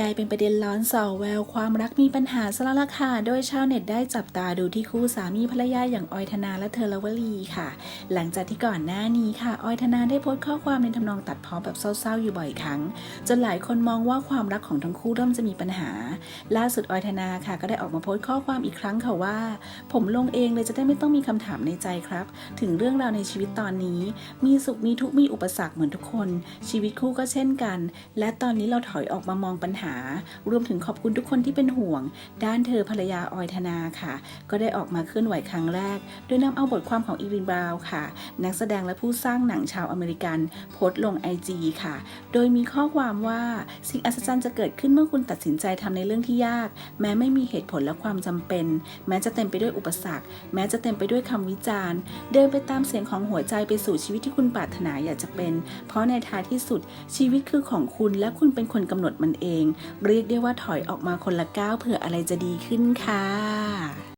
กลายเป็นประเด็นร้อนส่อแววความรักมีปัญหาสละละค่ะ โดยชาวเน็ตได้จับตาดูที่คู่สามีภรรยาอย่างออยธนาและเธอละวลีค่ะ หลังจากที่ก่อนหน้านี้ค่ะ ออยธนาได้โพสต์ข้อความในทำนองตัดพ้อแบบเศร้าๆอยู่บ่อยครั้ง จนหลายคนมองว่าความรักของทั้งคู่เริ่มจะมีปัญหา ล่าสุดออยธนาค่ะ ก็ได้ออกมาโพสต์ข้อความอีกครั้งค่ะว่า ผมลงเองเลยจะได้ไม่ต้องมีคำถามในใจครับ ถึงเรื่องราวในชีวิตตอนนี้ มีสุขมีทุกข์มีอุปสรรคเหมือนทุกคน ชีวิตคู่ก็เช่นกัน และตอนนี้เราถอยออกมามองปัญหารวมถึงขอบคุณทุกคนที่เป็นห่วง ด้านเธอภรรยาออยธนาค่ะ ก็ได้ออกมาเคลื่อนไหวครั้งแรก โดยนำเอาบทความของอีรินบราวน์ค่ะ นักแสดงและผู้สร้างหนังชาวอเมริกัน โพสต์ลง IG ค่ะ โดยมีข้อความว่า สิ่งอัศจรรย์จะเกิดขึ้นเมื่อคุณตัดสินใจทำในเรื่องที่ยาก แม้ไม่มีเหตุผลและความจำเป็น แม้จะเต็มไปด้วยอุปสรรค แม้จะเต็มไปด้วยคำวิจารณ์ เดินไปตามเสียงของหัวใจไปสู่ชีวิตที่คุณปรารถนาอยากจะเป็น เพราะในท้ายที่สุดชีวิตคือของคุณและคุณเป็นคนกำหนดมันเองเรียกได้ว่าถอยออกมาคนละก้าวเผื่ออะไรจะดีขึ้นค่ะ